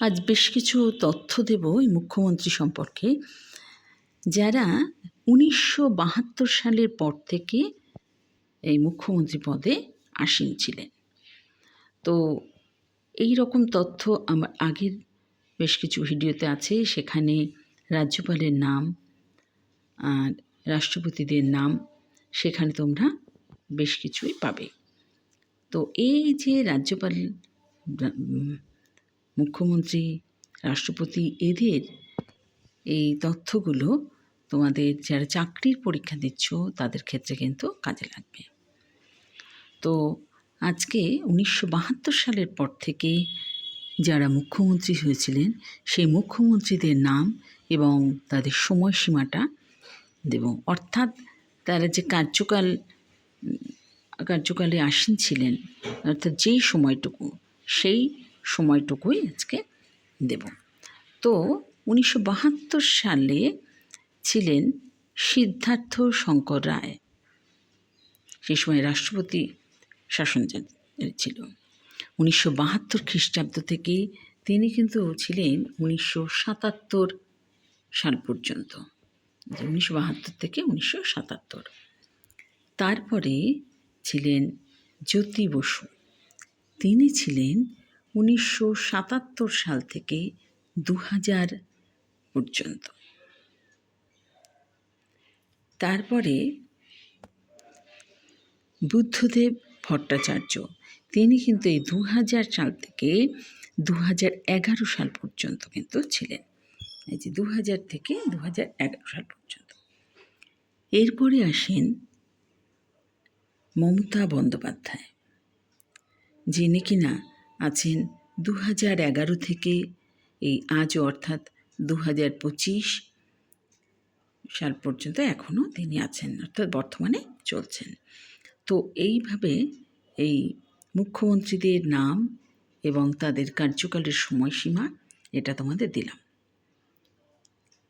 আজ বেশ কিছু তথ্য দেব এই মুখ্যমন্ত্রী সম্পর্কে। যারা উনিশশো বাহাত্তর সালের পর থেকে এই মুখ্যমন্ত্রী পদে আসীন ছিলেন। তো এই রকম তথ্য আমার আগের বেশ কিছু ভিডিওতে আছে। সেখানে রাজ্যপালের নাম, আর রাষ্ট্রপতিদের নাম, সেখানে তোমরা বেশ কিছুই পাবে। তো এই যে রাজ্যপাল মুখ্যমন্ত্রী, রাষ্ট্রপতি এদের এই তথ্যগুলো তোমাদের যারা চাকরির পরীক্ষা দিচ্ছ, তাদের ক্ষেত্রে কিন্তু কাজে লাগবে। তো আজকে উনিশশো বাহাত্তর সালের পর থেকে যারা মুখ্যমন্ত্রী হয়েছিলেন, সেই মুখ্যমন্ত্রীদের নাম এবং তাদের সময়সীমাটা দেব। অর্থাৎ তারা যে কার্যকাল, কার্যকালে আসীন ছিলেন, অর্থাৎ যেই সময়টুকু, সেই সময়টুকুই আজকে দেব। তো উনিশশো বাহাত্তর সালে ছিলেন সিদ্ধার্থ শঙ্কর রায়। সে সময় রাষ্ট্রপতি শাসন ছিল। উনিশশো বাহাত্তর খ্রিস্টাব্দ থেকে তিনি কিন্তু ছিলেন উনিশশো সাতাত্তর সাল পর্যন্ত। উনিশশো বাহাত্তর থেকে উনিশশো সাতাত্তর। তারপরে ছিলেন জ্যোতি বসু। তিনি ছিলেন উনিশশো সাতাত্তর সাল থেকে দু হাজার পর্যন্ত। তারপরে বুদ্ধদেব ভট্টাচার্য, তিনি কিন্তু এই দু হাজার সাল থেকে দু হাজার এগারো সাল পর্যন্ত কিন্তু ছিলেন। এই যে দু হাজার থেকে দু হাজার এগারো সাল পর্যন্ত। এরপরে আসেন মমতা বন্দ্যোপাধ্যায়, যিনি কিনা আছেন দু হাজার এগারো থেকে এই আজ অর্থাৎ দু হাজার পঁচিশ সাল পর্যন্ত এখনও তিনি আছেন, অর্থাৎ বর্তমানে চলছেন। তো এইভাবে এই মুখ্যমন্ত্রীদের নাম এবং তাদের কার্যকালের সময়সীমা, এটা তোমাদের দিলাম।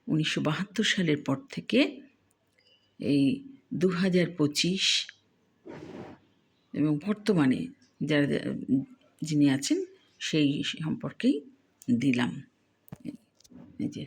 উনিশশো বাহাত্তর সালের পর থেকে এই দু হাজার পঁচিশ এবং বর্তমানে যারা যিনি আছেন সেই সম্পর্কেই দিলাম। এই যে